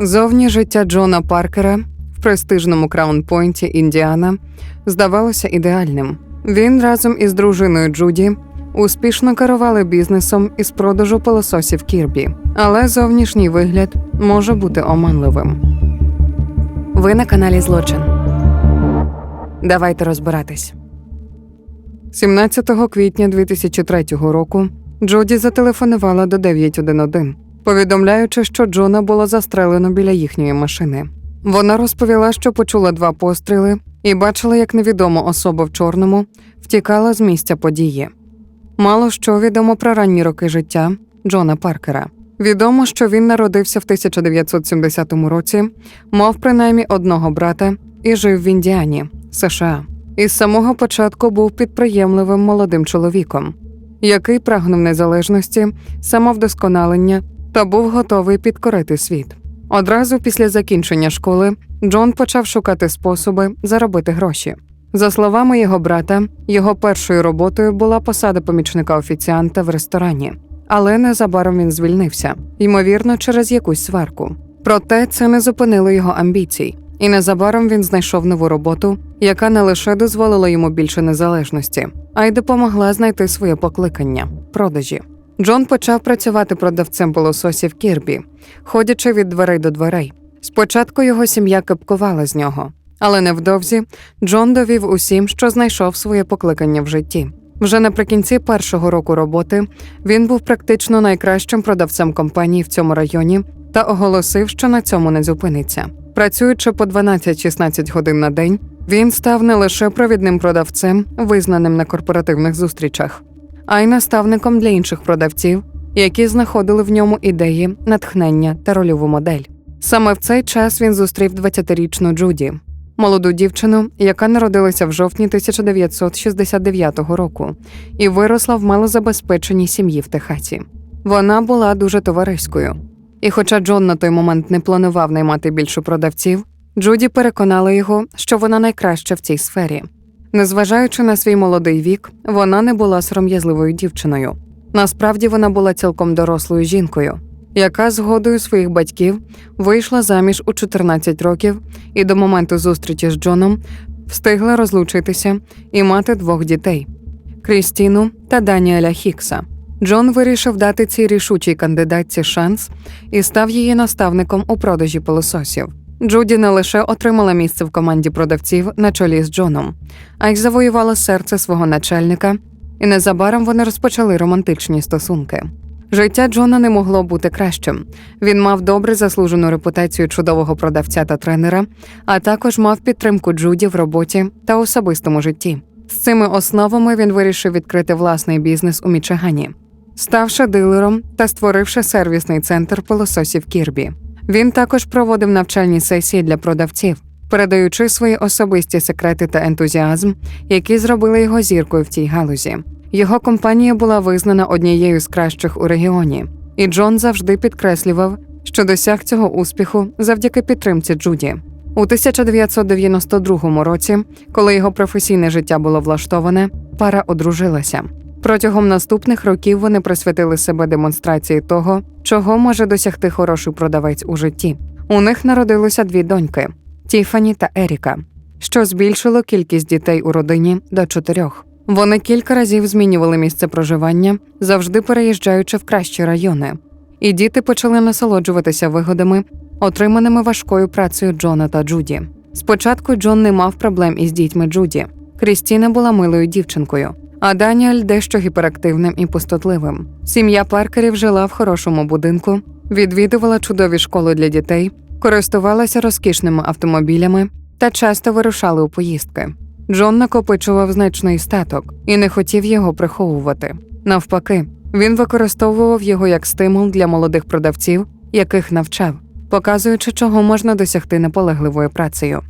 Зовні життя Джона Паркера в престижному Краунпойнті, Індіана, здавалося ідеальним. Він разом із дружиною Джуді успішно керували бізнесом із продажу пилососів Кірбі, але зовнішній вигляд може бути оманливим. Ви на каналі Злочин. Давайте розбиратись. 17 квітня 2003 року Джуді зателефонувала до 911, повідомляючи, що Джона було застрелено біля їхньої машини. Вона розповіла, що почула два постріли і бачила, як невідома особа в чорному втікала з місця події. Мало що відомо про ранні роки життя Джона Паркера. Відомо, що він народився в 1970 році, мав принаймні одного брата і жив в Індіані, США. І з самого початку був підприємливим молодим чоловіком, який прагнув незалежності, самовдосконалення та був готовий підкорити світ. Одразу після закінчення школи Джон почав шукати способи заробити гроші. За словами його брата, його першою роботою була посада помічника офіціанта в ресторані, але незабаром він звільнився, ймовірно, через якусь сварку. Проте це не зупинило його амбіцій, і незабаром він знайшов нову роботу, яка не лише дозволила йому більше незалежності, а й допомогла знайти своє покликання продажі. Джон почав працювати продавцем пилососів Кірбі, ходячи від дверей до дверей. Спочатку його сім'я кепкувала з нього, але невдовзі Джон довів усім, що знайшов своє покликання в житті. Вже наприкінці першого року роботи він був практично найкращим продавцем компанії в цьому районі та оголосив, що на цьому не зупиниться. Працюючи по 12-16 годин на день, він став не лише провідним продавцем, визнаним на корпоративних зустрічах, а й наставником для інших продавців, які знаходили в ньому ідеї, натхнення та рольову модель. Саме в цей час він зустрів 20-річну Джуді, молоду дівчину, яка народилася в жовтні 1969 року і виросла в малозабезпеченій сім'ї в Техасі. Вона була дуже товариською. І хоча Джон на той момент не планував наймати більше продавців, Джуді переконала його, що вона найкраща в цій сфері. Незважаючи на свій молодий вік, вона не була сором'язливою дівчиною. Насправді вона була цілком дорослою жінкою, яка згодою своїх батьків вийшла заміж у 14 років і до моменту зустрічі з Джоном встигла розлучитися і мати двох дітей Крістіну та Даніеля Хікса. Джон вирішив дати цій рішучій кандидатці шанс і став її наставником у продажі пилососів. Джуді не лише отримала місце в команді продавців на чолі з Джоном, а й завоювала серце свого начальника, і незабаром вони розпочали романтичні стосунки. Життя Джона не могло бути кращим. Він мав добре заслужену репутацію чудового продавця та тренера, а також мав підтримку Джуді в роботі та особистому житті. З цими основами він вирішив відкрити власний бізнес у Мічигані, ставши дилером та створивши сервісний центр пилососів Кірбі. Він також проводив навчальні сесії для продавців, передаючи свої особисті секрети та ентузіазм, які зробили його зіркою в цій галузі. Його компанія була визнана однією з кращих у регіоні, і Джон завжди підкреслював, що досяг цього успіху завдяки підтримці Джуді. У 1992 році, коли його професійне життя було влаштоване, пара одружилася. Протягом наступних років вони присвятили себе демонстрації того, чого може досягти хороший продавець у житті. У них народилося дві доньки Тіфані та Еріка, що збільшило кількість дітей у родині до чотирьох. Вони кілька разів змінювали місце проживання, завжди переїжджаючи в кращі райони, і діти почали насолоджуватися вигодами, отриманими важкою працею Джона та Джуді. Спочатку Джон не мав проблем із дітьми Джуді. Крістіна була милою дівчинкою, а Даніель дещо гіперактивним і пустотливим. Сім'я Паркерів жила в хорошому будинку, відвідувала чудові школи для дітей, користувалася розкішними автомобілями та часто вирушали у поїздки. Джон накопичував значний статок і не хотів його приховувати. Навпаки, він використовував його як стимул для молодих продавців, яких навчав, показуючи, чого можна досягти наполегливою працею.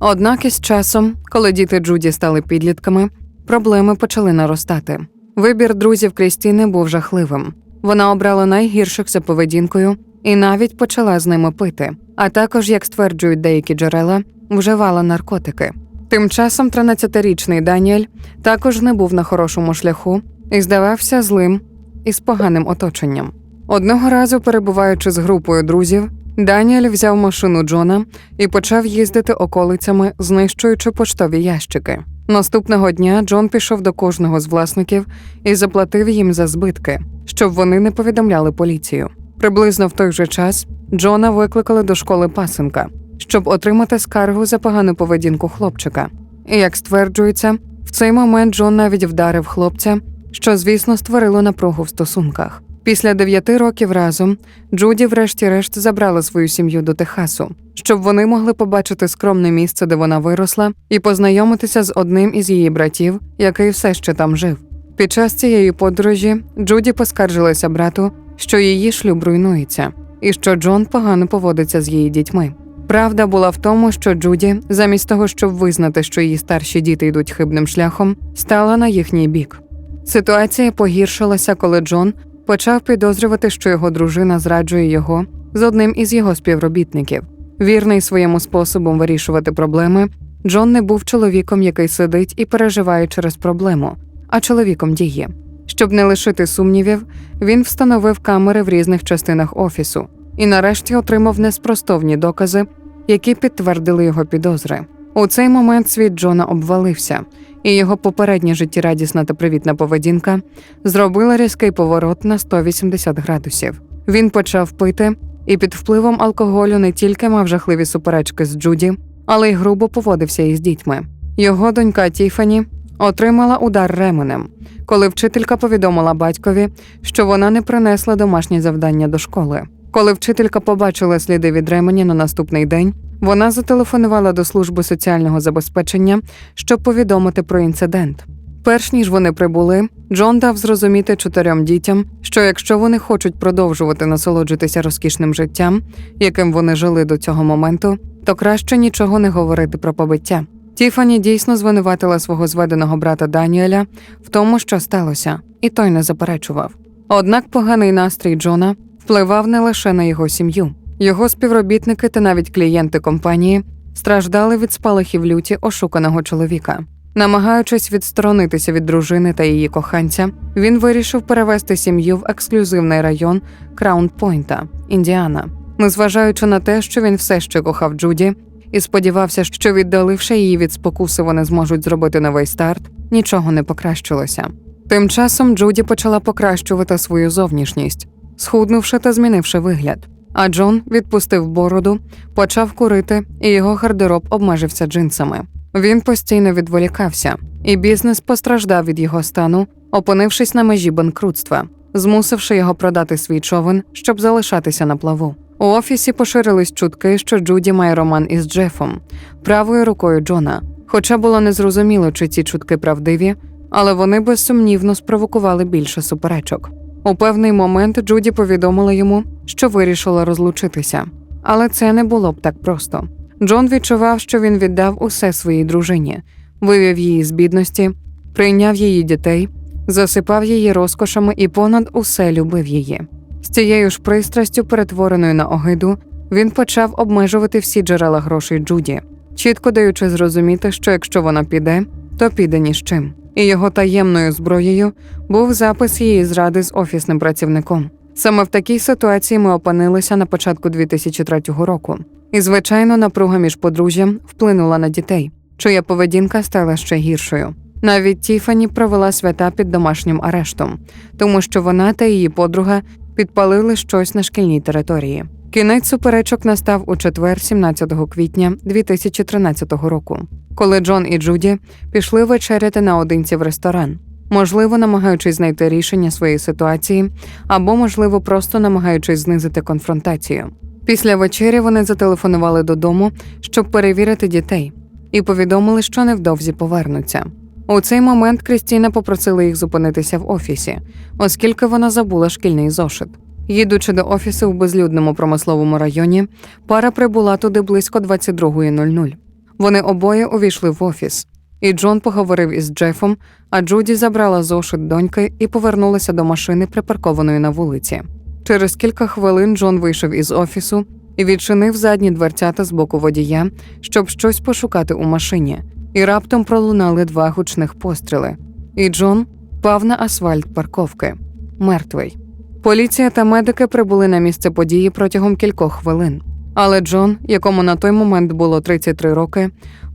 Однак із часом, коли діти Джуді стали підлітками, проблеми почали наростати. Вибір друзів Крістіни був жахливим. Вона обрала найгірших за поведінкою і навіть почала з ними пити, а також, як стверджують деякі джерела, вживала наркотики. Тим часом 13-річний Даніель також не був на хорошому шляху і здавався злим і з поганим оточенням. Одного разу, перебуваючи з групою друзів, Даніель взяв машину Джона і почав їздити околицями, знищуючи поштові ящики. Наступного дня Джон пішов до кожного з власників і заплатив їм за збитки, щоб вони не повідомляли поліцію. Приблизно в той же час Джона викликали до школи пасенка, щоб отримати скаргу за погану поведінку хлопчика. І як стверджується, в цей момент Джон навіть вдарив хлопця, що, звісно, створило напругу в стосунках. Після дев'яти років разом Джуді, врешті-решт, забрала свою сім'ю до Техасу, щоб вони могли побачити скромне місце, де вона виросла, і познайомитися з одним із її братів, який все ще там жив. Під час цієї подорожі Джуді поскаржилася брату, що її шлюб руйнується, і що Джон погано поводиться з її дітьми. Правда була в тому, що Джуді, замість того, щоб визнати, що її старші діти йдуть хибним шляхом, стала на їхній бік. Ситуація погіршилася, коли Джон почав підозрювати, що його дружина зраджує його з одним із його співробітників. Вірний своєму способом вирішувати проблеми, Джон не був чоловіком, який сидить і переживає через проблему, а чоловіком діє. Щоб не лишити сумнівів, він встановив камери в різних частинах офісу і нарешті отримав неспростовні докази, які підтвердили його підозри. У цей момент світ Джона обвалився, і його попередня життєрадісна та привітна поведінка зробила різкий поворот на 180 градусів. Він почав пити і під впливом алкоголю не тільки мав жахливі суперечки з Джуді, але й грубо поводився із дітьми. Його донька Тіфані отримала удар ременем, коли вчителька повідомила батькові, що вона не принесла домашні завдання до школи. Коли вчителька побачила сліди від ремені на наступний день, вона зателефонувала до служби соціального забезпечення, щоб повідомити про інцидент. Перш ніж вони прибули, Джон дав зрозуміти чотирьом дітям, що якщо вони хочуть продовжувати насолоджуватися розкішним життям, яким вони жили до цього моменту, то краще нічого не говорити про побиття. Тіфані дійсно звинуватила свого зведеного брата Даніеля в тому, що сталося, і той не заперечував. Однак поганий настрій Джона впливав не лише на його сім'ю. Його співробітники та навіть клієнти компанії страждали від спалахів люті ошуканого чоловіка. Намагаючись відсторонитися від дружини та її коханця, він вирішив перевести сім'ю в ексклюзивний район Краун-Пойнта, Індіана. Незважаючи на те, що він все ще кохав Джуді і сподівався, що віддаливши її від спокуси, вони зможуть зробити новий старт, нічого не покращилося. Тим часом Джуді почала покращувати свою зовнішність, схуднувши та змінивши вигляд. А Джон відпустив бороду, почав курити, і його гардероб обмежився джинсами. Він постійно відволікався, і бізнес постраждав від його стану, опинившись на межі банкрутства, змусивши його продати свій човен, щоб залишатися на плаву. У офісі поширились чутки, що Джуді має роман із Джефом, правою рукою Джона. Хоча було незрозуміло, чи ці чутки правдиві, але вони безсумнівно спровокували більше суперечок. У певний момент Джуді повідомила йому, що вирішила розлучитися, але це не було б так просто. Джон відчував, що він віддав усе своїй дружині, вивів її з бідності, прийняв її дітей, засипав її розкошами і понад усе любив її. З цією ж пристрастю, перетвореною на огиду, він почав обмежувати всі джерела грошей Джуді, чітко даючи зрозуміти, що якщо вона піде, то піде ні з чим. І його таємною зброєю був запис її зради з офісним працівником. Саме в такій ситуації ми опинилися на початку 2003 року. І, звичайно, напруга між подружжям вплинула на дітей, чия поведінка стала ще гіршою. Навіть Тіфані провела свята під домашнім арештом, тому що вона та її подруга підпалили щось на шкільній території. Кінець суперечок настав у четвер, 17 квітня 2013 року, коли Джон і Джуді пішли вечеряти наодинці в ресторан, можливо, намагаючись знайти рішення своєї ситуації, або, можливо, просто намагаючись знизити конфронтацію. Після вечері вони зателефонували додому, щоб перевірити дітей, і повідомили, що невдовзі повернуться. У цей момент Крістіна попросила їх зупинитися в офісі, оскільки вона забула шкільний зошит. Їдучи до офісу в безлюдному промисловому районі, пара прибула туди близько 22.00. Вони обоє увійшли в офіс, і Джон поговорив із Джефом, а Джуді забрала зошит доньки і повернулася до машини, припаркованої на вулиці. Через кілька хвилин Джон вийшов із офісу і відчинив задні дверцята з боку водія, щоб щось пошукати у машині, і раптом пролунали два гучних постріли. І Джон пав на асфальт парковки, мертвий. Поліція та медики прибули на місце події протягом кількох хвилин. Але Джон, якому на той момент було 33 роки,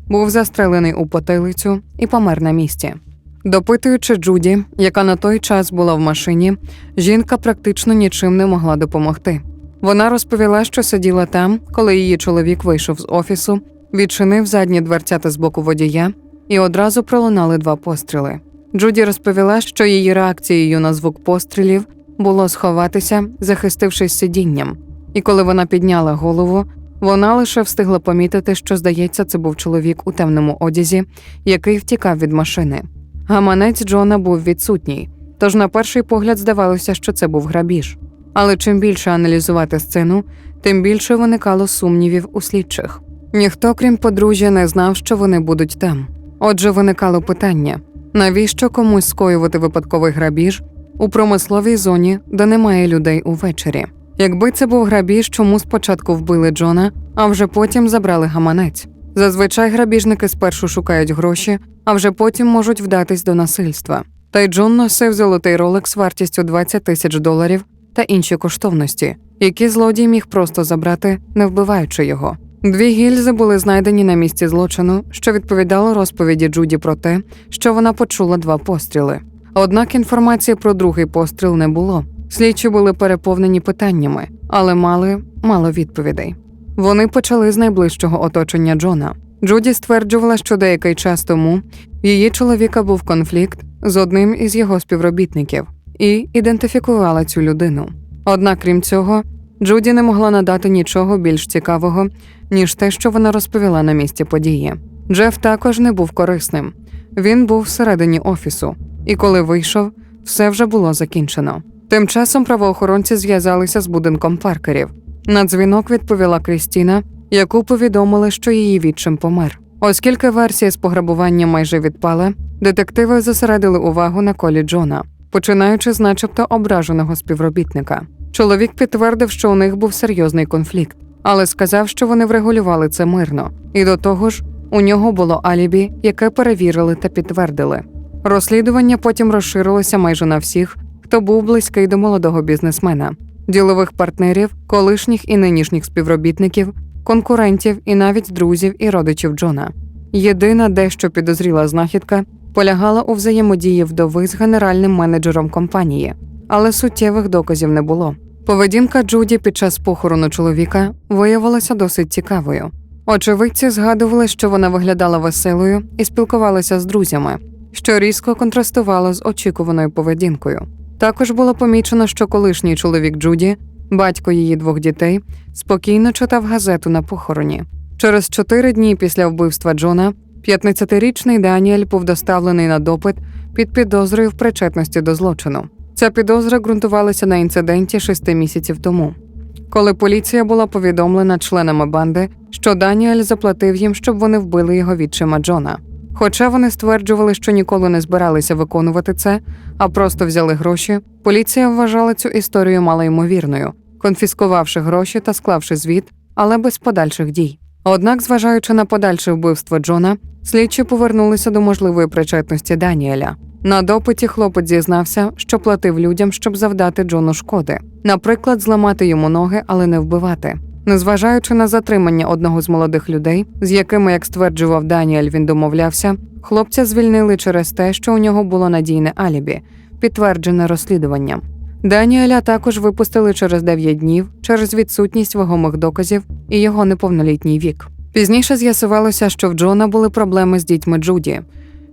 був застрелений у потилицю і помер на місці. Допитуючи Джуді, яка на той час була в машині, жінка практично нічим не могла допомогти. Вона розповіла, що сиділа там, коли її чоловік вийшов з офісу, відчинив задні дверцята з боку водія, і одразу пролунали два постріли. Джуді розповіла, що її реакцією на звук пострілів було сховатися, захистившись сидінням. І коли вона підняла голову, вона лише встигла помітити, що, здається, це був чоловік у темному одязі, який втікав від машини. Гаманець Джона був відсутній, тож на перший погляд здавалося, що це був грабіж. Але чим більше аналізувати сцену, тим більше виникало сумнівів у слідчих. Ніхто, крім подружжя, не знав, що вони будуть там. Отже, виникало питання: навіщо комусь скоювати випадковий грабіж у промисловій зоні, де немає людей увечері? Якби це був грабіж, чому спочатку вбили Джона, а вже потім забрали гаманець. Зазвичай грабіжники спершу шукають гроші, а вже потім можуть вдатись до насильства. Та й Джон носив золотий ролекс вартістю 20 тисяч доларів та інші коштовності, які злодій міг просто забрати, не вбиваючи його. Дві гільзи були знайдені на місці злочину, що відповідало розповіді Джуді про те, що вона почула два постріли. Однак інформації про другий постріл не було. Слідчі були переповнені питаннями, але мали мало відповідей. Вони почали з найближчого оточення Джона. Джуді стверджувала, що деякий час тому її чоловіка був конфлікт з одним із його співробітників і ідентифікувала цю людину. Однак, крім цього, Джуді не могла надати нічого більш цікавого, ніж те, що вона розповіла на місці події. Джеф також не був корисним. Він був всередині офісу, і коли вийшов, все вже було закінчено. Тим часом правоохоронці зв'язалися з будинком паркерів. На дзвінок відповіла Крістіна, яку повідомили, що її відчим помер. Оскільки версія з пограбуванням майже відпала, детективи зосередили увагу на колі Джона, починаючи з начебто ображеного співробітника. Чоловік підтвердив, що у них був серйозний конфлікт, але сказав, що вони врегулювали це мирно, і до того ж, у нього було алібі, яке перевірили та підтвердили. Розслідування потім розширилося майже на всіх, хто був близький до молодого бізнесмена, ділових партнерів, колишніх і нинішніх співробітників, конкурентів і навіть друзів і родичів Джона. Єдина дещо підозріла знахідка полягала у взаємодії вдови з генеральним менеджером компанії, але суттєвих доказів не було. Поведінка Джуді під час похорону чоловіка виявилася досить цікавою. Очевидці згадували, що вона виглядала веселою і спілкувалася з друзями, що різко контрастувало з очікуваною поведінкою. Також було помічено, що колишній чоловік Джуді, батько її двох дітей, спокійно читав газету на похороні. Через чотири дні після вбивства Джона 15-річний Даніель був доставлений на допит під підозрою в причетності до злочину. Ця підозра ґрунтувалася на інциденті шести місяців тому, коли поліція була повідомлена членами банди, що Даніель заплатив їм, щоб вони вбили його відчима Джона. Хоча вони стверджували, що ніколи не збиралися виконувати це, а просто взяли гроші, поліція вважала цю історію малоймовірною, конфіскувавши гроші та склавши звіт, але без подальших дій. Однак, зважаючи на подальше вбивство Джона, слідчі повернулися до можливої причетності Даніеля. На допиті хлопець зізнався, що платив людям, щоб завдати Джону шкоди, наприклад, зламати йому ноги, але не вбивати. Незважаючи на затримання одного з молодих людей, з якими, як стверджував Даніель, він домовлявся, хлопця звільнили через те, що у нього було надійне алібі, підтверджене розслідуванням. Даніеля також випустили через 9 днів через відсутність вагомих доказів і його неповнолітній вік. Пізніше з'ясувалося, що в Джона були проблеми з дітьми Джуді,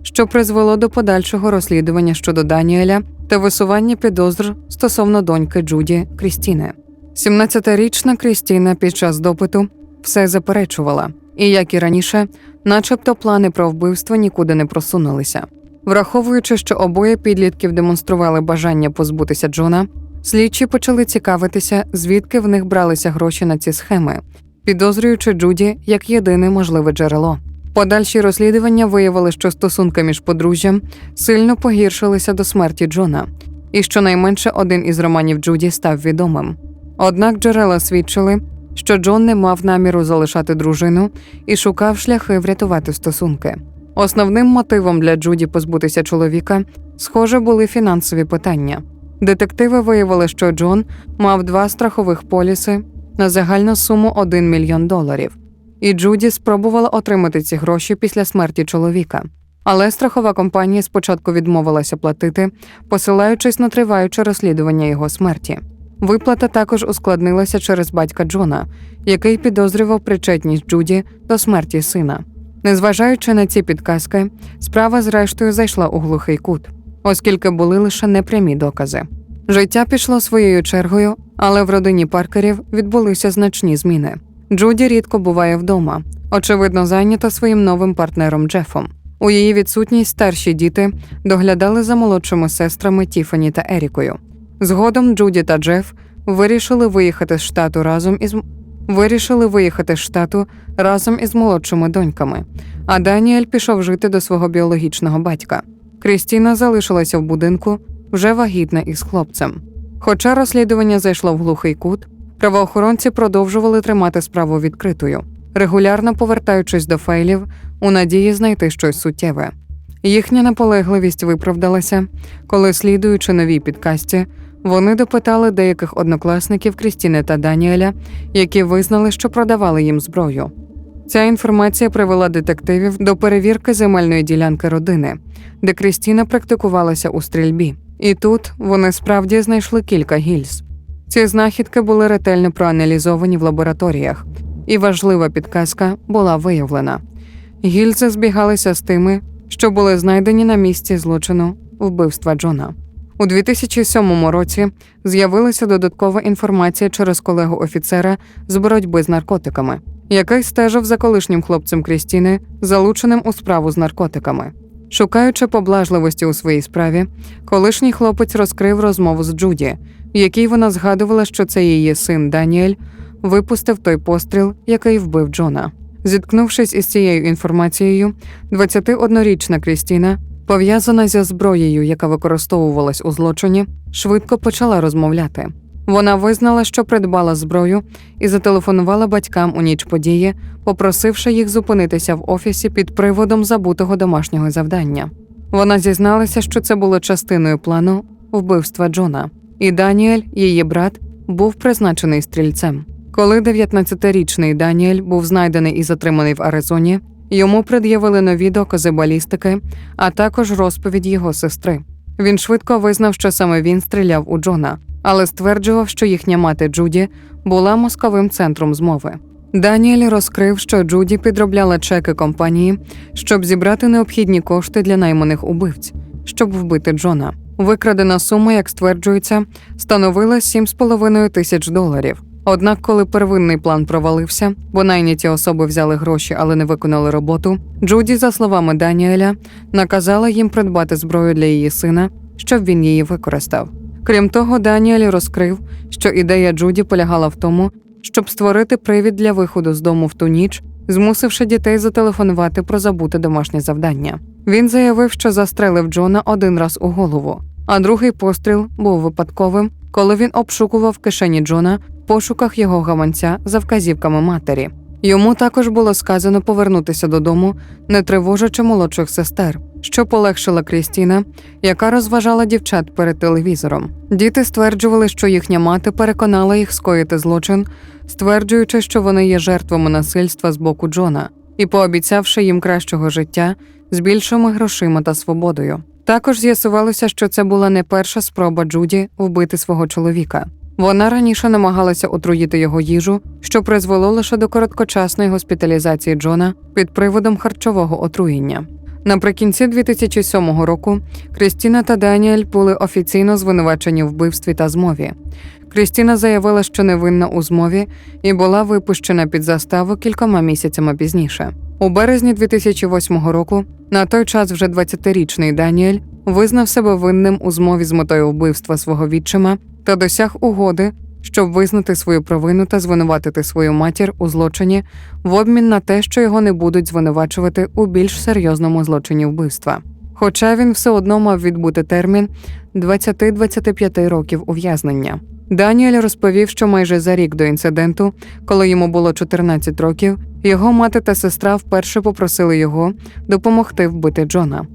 що призвело до подальшого розслідування щодо Даніеля та висування підозр стосовно доньки Джуді Крістіни. 17-річна Крістіна під час допиту все заперечувала, і, як і раніше, начебто плани про вбивство нікуди не просунулися. Враховуючи, що обоє підлітків демонстрували бажання позбутися Джона, слідчі почали цікавитися, звідки в них бралися гроші на ці схеми, підозрюючи Джуді як єдине можливе джерело. Подальші розслідування виявили, що стосунки між подружжям сильно погіршилися до смерті Джона, і щонайменше один із романів Джуді став відомим. Однак джерела свідчили, що Джон не мав наміру залишати дружину і шукав шляхи врятувати стосунки. Основним мотивом для Джуді позбутися чоловіка, схоже, були фінансові питання. Детективи виявили, що Джон мав два страхових поліси на загальну суму 1 мільйон доларів. І Джуді спробувала отримати ці гроші після смерті чоловіка. Але страхова компанія спочатку відмовилася платити, посилаючись на триваюче розслідування його смерті. Виплата також ускладнилася через батька Джона, який підозрював причетність Джуді до смерті сина. Незважаючи на ці підказки, справа зрештою зайшла у глухий кут, оскільки були лише непрямі докази. Життя пішло своєю чергою, але в родині Паркерів відбулися значні зміни. Джуді рідко буває вдома, очевидно, зайнята своїм новим партнером Джефом. У її відсутність старші діти доглядали за молодшими сестрами Тіфані та Ерікою. Згодом Джуді та Джеф вирішили виїхати з штату разом із вирішили виїхати з штату разом із молодшими доньками. А Даніель пішов жити до свого біологічного батька. Крістіна залишилася в будинку вже вагітна із хлопцем. Хоча розслідування зайшло в глухий кут, правоохоронці продовжували тримати справу відкритою, регулярно повертаючись до фейлів у надії знайти щось суттєве. Їхня наполегливість виправдалася, коли, слідуючи новій підкасті, вони допитали деяких однокласників Крістіни та Даніеля, які визнали, що продавали їм зброю. Ця інформація привела детективів до перевірки земельної ділянки родини, де Крістіна практикувалася у стрільбі. І тут вони справді знайшли кілька гільз. Ці знахідки були ретельно проаналізовані в лабораторіях, і важлива підказка була виявлена. Гільзи збігалися з тими, що були знайдені на місці злочину вбивства Джона. У 2007 році з'явилася додаткова інформація через колегу офіцера з боротьби з наркотиками, який стежив за колишнім хлопцем Крістіни, залученим у справу з наркотиками. Шукаючи поблажливості у своїй справі, колишній хлопець розкрив розмову з Джуді, в якій вона згадувала, що це її син Даніель випустив той постріл, який вбив Джона. Зіткнувшись із цією інформацією, 21-річна Крістіна, пов'язана зі зброєю, яка використовувалась у злочині, швидко почала розмовляти. Вона визнала, що придбала зброю, і зателефонувала батькам у ніч події, попросивши їх зупинитися в офісі під приводом забутого домашнього завдання. Вона зізналася, що це було частиною плану вбивства Джона, і Даніель, її брат, був призначений стрільцем. Коли 19-річний Даніель був знайдений і затриманий в Аризоні, йому пред'явили нові докази балістики, а також розповідь його сестри. Він швидко визнав, що саме він стріляв у Джона, але стверджував, що їхня мати Джуді була мозковим центром змови. Даніель розкрив, що Джуді підробляла чеки компанії, щоб зібрати необхідні кошти для найманих убивць, щоб вбити Джона. Викрадена сума, як стверджується, становила 7,5 тисяч доларів. Однак, коли первинний план провалився, бо найняті особи взяли гроші, але не виконали роботу, Джуді, за словами Даніеля, наказала їм придбати зброю для її сина, щоб він її використав. Крім того, Даніель розкрив, що ідея Джуді полягала в тому, щоб створити привід для виходу з дому в ту ніч, змусивши дітей зателефонувати про забуте домашнє завдання. Він заявив, що застрелив Джона один раз у голову, а другий постріл був випадковим, коли він обшукував кишені Джона пошуках його гаманця за вказівками матері. Йому також було сказано повернутися додому, не тривожачи молодших сестер, що полегшила Крістіна, яка розважала дівчат перед телевізором. Діти стверджували, що їхня мати переконала їх скоїти злочин, стверджуючи, що вони є жертвами насильства з боку Джона, і пообіцявши їм кращого життя з більшими грошима та свободою. Також з'ясувалося, що це була не перша спроба Джуді вбити свого чоловіка. Вона раніше намагалася отруїти його їжу, що призвело лише до короткочасної госпіталізації Джона під приводом харчового отруєння. Наприкінці 2007 року Крістіна та Даніель були офіційно звинувачені в вбивстві та змові. Крістіна заявила, що невинна у змові і була випущена під заставу кількома місяцями пізніше. У березні 2008 року, на той час вже 20-річний Даніель визнав себе винним у змові з метою вбивства свого відчима та досяг угоди, щоб визнати свою провину та звинуватити свою матір у злочині в обмін на те, що його не будуть звинувачувати у більш серйозному злочині вбивства. Хоча він все одно мав відбути термін 20-25 років ув'язнення. Даніель розповів, що майже за рік до інциденту, коли йому було 14 років, його мати та сестра вперше попросили його допомогти вбити Джона.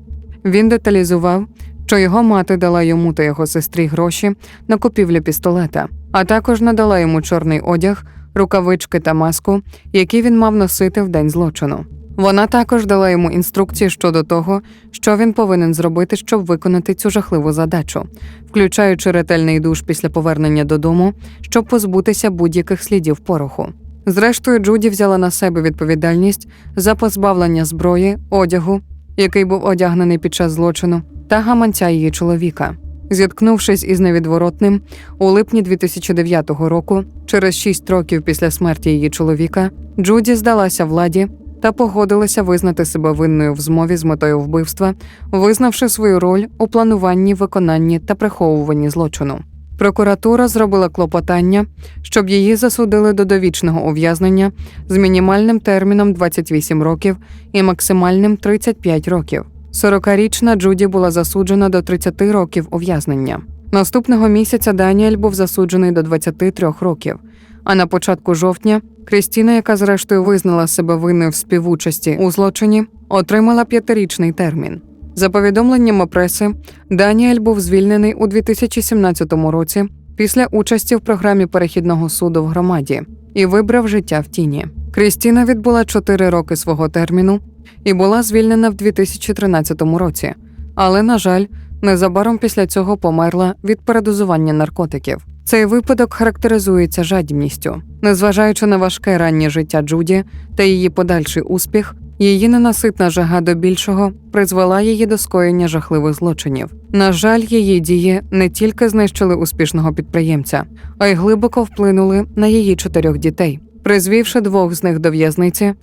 Він деталізував, що його мати дала йому та його сестрі гроші на купівлю пістолета, а також надала йому чорний одяг рукавички та маску, які він мав носити в день злочину. Вона також дала йому інструкції щодо того, що він повинен зробити, щоб виконати цю жахливу задачу, включаючи ретельний душ після повернення додому, щоб позбутися будь-яких слідів пороху. Зрештою, Джуді взяла на себе відповідальність за позбавлення зброї, одягу, який був одягнений під час злочину, та гаманця її чоловіка. Зіткнувшись із невідворотним, у липні 2009 року, через шість років після смерті її чоловіка, Джуді здалася владі та погодилася визнати себе винною в змові з метою вбивства, визнавши свою роль у плануванні, виконанні та приховуванні злочину. Прокуратура зробила клопотання, щоб її засудили до довічного ув'язнення з мінімальним терміном 28 років і максимальним 35 років. 40-річна Джуді була засуджена до 30 років ув'язнення. Наступного місяця Даніель був засуджений до 23 років. А на початку жовтня Крістіна, яка зрештою визнала себе винною в співучасті у злочині, отримала п'ятирічний термін. За повідомленнями преси, Даніель був звільнений у 2017 році після участі в програмі перехідного суду в громаді і вибрав життя в тіні. Крістіна відбула 4 роки свого терміну і була звільнена в 2013 році, але, на жаль, незабаром після цього померла від передозування наркотиків. Цей випадок характеризується жадібністю. Незважаючи на важке раннє життя Джуді та її подальший успіх, її ненаситна жага до більшого призвела її до скоєння жахливих злочинів. На жаль, її дії не тільки знищили успішного підприємця, а й глибоко вплинули на її чотирьох дітей, призвівши двох з них до в'язниці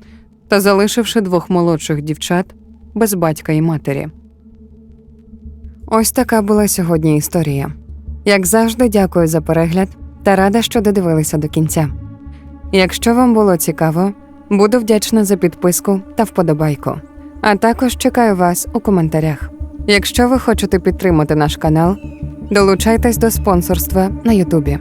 та залишивши двох молодших дівчат без батька і матері. Ось така була сьогодні історія. Як завжди, дякую за перегляд та рада, що додивилися до кінця. Якщо вам було цікаво, буду вдячна за підписку та вподобайку. А також чекаю вас у коментарях. Якщо ви хочете підтримати наш канал, долучайтесь до спонсорства на Ютубі.